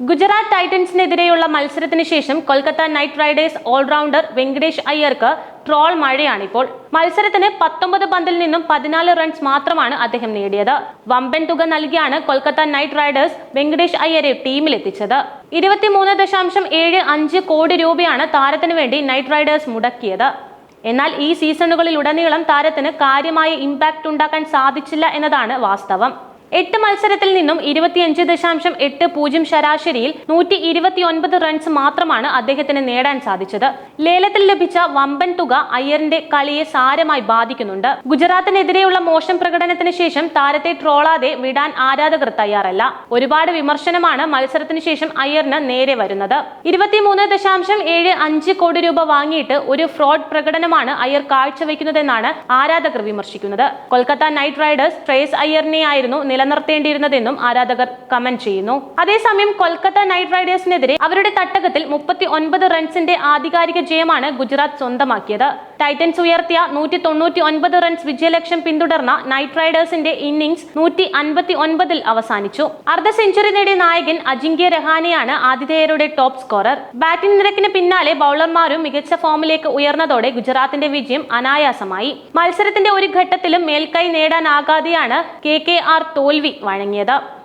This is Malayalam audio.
ഗുജറാത്ത് ടൈറ്റൻസിനെതിരെയുള്ള മത്സരത്തിന് ശേഷം Kolkata knight riders allrounder Venkatesh അയ്യർക്ക് troll മഴയാണിപ്പോൾ. മത്സരത്തിന് പത്തൊമ്പത് പന്തിൽ നിന്നും പതിനാല് റൺസ് മാത്രമാണ് അദ്ദേഹം നേടിയത്. വമ്പൻ തുക നൽകിയാണ് കൊൽക്കത്ത നൈറ്റ് റൈഡേഴ്സ് വെങ്കടേഷ് അയ്യരെ ടീമിലെത്തിച്ചത്. ഇരുപത്തിമൂന്ന് ദശാംശം ഏഴ് അഞ്ച് കോടി രൂപയാണ് താരത്തിന് വേണ്ടി നൈറ്റ് റൈഡേഴ്സ് മുടക്കിയത്. എന്നാൽ ഈ സീസണുകളിലുടനീളം താരത്തിന് കാര്യമായ ഇമ്പാക്റ്റ് ഉണ്ടാക്കാൻ സാധിച്ചില്ല എന്നതാണ് വാസ്തവം. എട്ട് മത്സരത്തിൽ നിന്നും ഇരുപത്തിയഞ്ച് ദശാംശം എട്ട് പൂജ്യം ശരാശരിയിൽ നൂറ്റി ഇരുപത്തിയൊൻപത് റൺസ് മാത്രമാണ് അദ്ദേഹത്തിന് നേടാൻ സാധിച്ചത്. ലേലത്തിൽ ലഭിച്ച വമ്പൻ തുക അയ്യറിന്റെ കളിയെ സാരമായി ബാധിക്കുന്നുണ്ട്. ഗുജറാത്തിനെതിരെയുള്ള മോശം പ്രകടനത്തിന് ശേഷം താരത്തെ ട്രോളാതെ വിടാൻ ആരാധകർ തയ്യാറല്ല. ഒരുപാട് വിമർശനമാണ് മത്സരത്തിന് ശേഷം അയ്യറിന് നേരെ വരുന്നത്. ഇരുപത്തിമൂന്ന് ദശാംശം ഏഴ് അഞ്ച് കോടി രൂപ വാങ്ങിയിട്ട് ഒരു ഫ്രോഡ് പ്രകടനമാണ് അയ്യർ കാഴ്ചവെക്കുന്നതെന്നാണ് ആരാധകർ വിമർശിക്കുന്നത്. കൊൽക്കത്ത നൈറ്റ് റൈഡേഴ്സ് ട്രേസ് അയ്യറിനെയായിരുന്നു നിലനിർത്തേണ്ടിയിരുന്നതെന്നും ആരാധകർ കമന്റ് ചെയ്യുന്നു. അതേസമയം കൊൽക്കത്ത നൈറ്റ് റൈഡേഴ്സിനെതിരെ അവരുടെ തട്ടകത്തിൽ മുപ്പത്തി ഒൻപത് റൺസിന്റെ ആധികാരിക ജയമാണ് ഗുജറാത്ത് സ്വന്തമാക്കിയത്. ടൈറ്റൻസ് ഉയർത്തിയ നൂറ്റി തൊണ്ണൂറ്റി ഒൻപത് റൺസ് വിജയലക്ഷ്യം പിന്തുടർന്ന നൈറ്റ് റൈഡേഴ്സിന്റെ ഇന്നിംഗ്സ് നൂറ്റി അൻപത്തി ഒൻപതിൽ അവസാനിച്ചു. അർദ്ധ സെഞ്ചുറി നേടിയ നായകൻ അജിങ്ക്യ രഹാനെയാണ് ആതിഥേയരുടെ ടോപ്പ് സ്കോറർ ബാറ്റിംഗ് നിരക്കിന് പിന്നാലെ ബൌളർമാരും മികച്ച ഫോമിലേക്ക് ഉയർന്നതോടെ ഗുജറാത്തിന്റെ വിജയം അനായാസമായി. മത്സരത്തിന്റെ ഒരു ഘട്ടത്തിലും മേൽക്കൈ നേടാനാകാതെയാണ് കെ കെ ആർ തോൽവി വഴങ്ങിയത്.